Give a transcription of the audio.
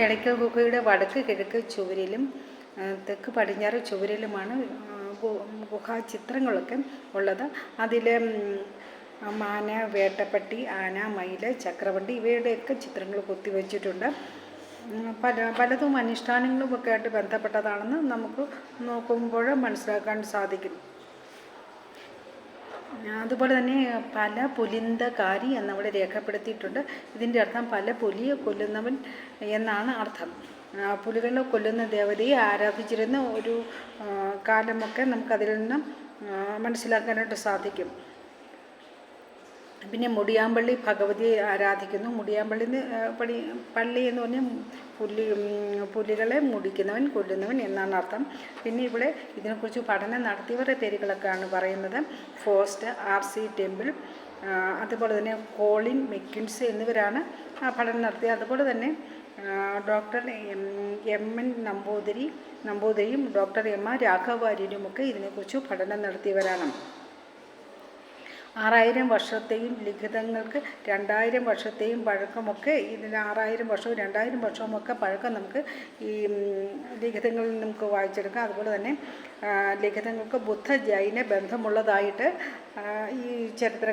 എടയ്ക്കൽ ഗുഹയുടെ വടക്ക് കിഴക്ക് ചുവരിലും തെക്ക് പടിഞ്ഞാറ് ചുവരിലുമാണ് ഗുഹാചിത്രങ്ങളൊക്കെ ഉള്ളത്. അതിൽ മാന വേട്ടപ്പട്ടി ആന മയിൽ ചക്രവണ്ടി ഇവയുടെയൊക്കെ ചിത്രങ്ങൾ കൊത്തിവെച്ചിട്ടുണ്ട്. പല പലതും അനുഷ്ഠാനങ്ങളുമൊക്കെ ആയിട്ട് ബന്ധപ്പെട്ടതാണെന്ന് നമുക്ക് നോക്കുമ്പോൾ മനസ്സിലാക്കാൻ സാധിക്കും. അതുപോലെ തന്നെ പല പുലിന്തകാരി എന്നവിടെ രേഖപ്പെടുത്തിയിട്ടുണ്ട്. ഇതിന്റെ അർത്ഥം പല പുലിയെ കൊല്ലുന്നവൻ എന്നാണ് അർത്ഥം. പുലികളെ കൊല്ലുന്ന ദേവതയെ ആരാധിച്ചിരുന്ന ഒരു കാലമൊക്കെ നമുക്കതിൽ നിന്നും മനസ്സിലാക്കാനായിട്ട് സാധിക്കും. പിന്നെ മുടിയാമ്പള്ളി ഭഗവതിയെ ആരാധിക്കുന്നു. മുടിയാമ്പള്ളി എന്ന് പടി പള്ളി എന്ന് പറഞ്ഞാൽ പുലി പുലികളെ മുടിക്കുന്നവൻ കൊല്ലുന്നവൻ എന്നാണ് അർത്ഥം. പിന്നെ ഇവിടെ ഇതിനെക്കുറിച്ച് പഠനം നടത്തിയവരുടെ പേരുകളൊക്കെയാണ് പറയുന്നത്. ഫോസ്റ്റ് ആർ സി ടെമ്പിൾ അതുപോലെ തന്നെ കോളിൻ മെക്കിൻസ് എന്നിവരാണ് ആ പഠനം നടത്തിയത്. അതുപോലെ തന്നെ ഡോക്ടർ എം എൻ നമ്പൂതിരി നമ്പൂതിരിയും ഡോക്ടർ എം ആർ രാഘവാര്യനുമൊക്കെ ഇതിനെക്കുറിച്ച് പഠനം നടത്തിയവരാണ്. ആറായിരം വർഷത്തെയും ലിഖിതങ്ങൾക്ക് രണ്ടായിരം വർഷത്തെയും പഴക്കമൊക്കെ ഇതിന് ആറായിരം വർഷവും രണ്ടായിരം വർഷവുമൊക്കെ പഴക്കം നമുക്ക് ഈ ലിഖിതങ്ങളിൽ നമുക്ക് വായിച്ചെടുക്കാം. അതുപോലെ തന്നെ ലിഖിതങ്ങൾക്ക് ബുദ്ധ ജൈന ബന്ധമുള്ളതായിട്ട് ഈ ചരിത്ര